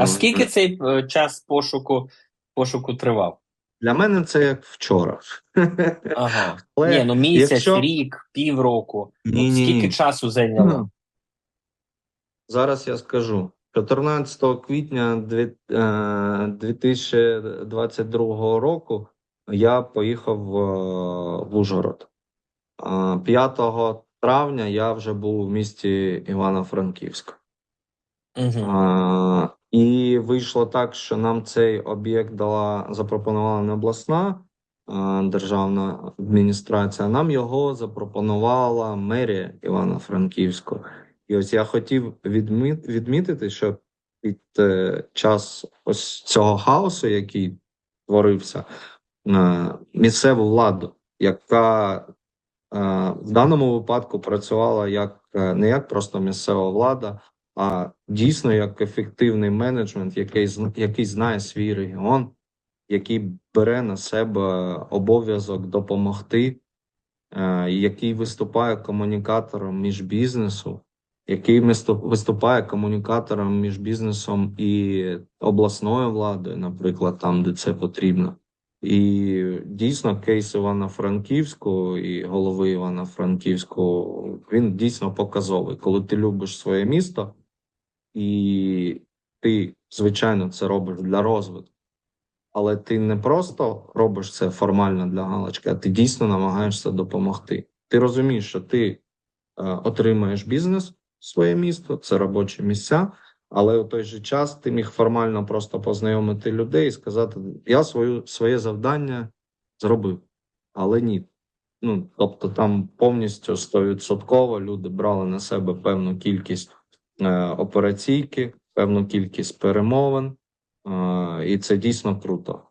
А скільки цей е, час пошуку пошуку тривав? Для мене це як вчора. Ага. Але Ні, ну місяць, якщо- рік, півроку. Ну, Ні-ні-ні. скільки часу зайняло? Ну, Зараз я скажу. 14 квітня е, 2022 року я поїхав в, в Ужгород. 5 травня я вже був в місті Івано-Франківськ. Угу. І вийшло так, що нам цей об'єкт дала запропонувала не обласна державна адміністрація, нам його запропонувала мерія Івано-Франківського. І ось я хотів відмі- відмітити, що під е, час ось цього хаосу, який творився, е, місцеву владу, яка е, в даному випадку працювала як не як просто місцева влада, а дійсно як ефективний менеджмент, який, який знає свій регіон, який бере на себе обов'язок допомогти, е, який виступає комунікатором між бізнесу, який виступає комунікатором між бізнесом і обласною владою, наприклад, там, де це потрібно. І дійсно кейс Івано-Франківського і голови Івано-Франківського він дійсно показовий. Коли ти любиш своє місто, і ти, звичайно, це робиш для розвитку. Але ти не просто робиш це формально для галочки, а ти дійсно намагаєшся допомогти. Ти розумієш, що ти е, отримаєш бізнес своє місто, це робочі місця, але у той же час ти міг формально просто познайомити людей і сказати: я свою, своє завдання зробив. Але ні. Ну, тобто, там повністю 100% люди брали на себе певну кількість операційки, певну кількість перемовин, е, і це дійсно круто.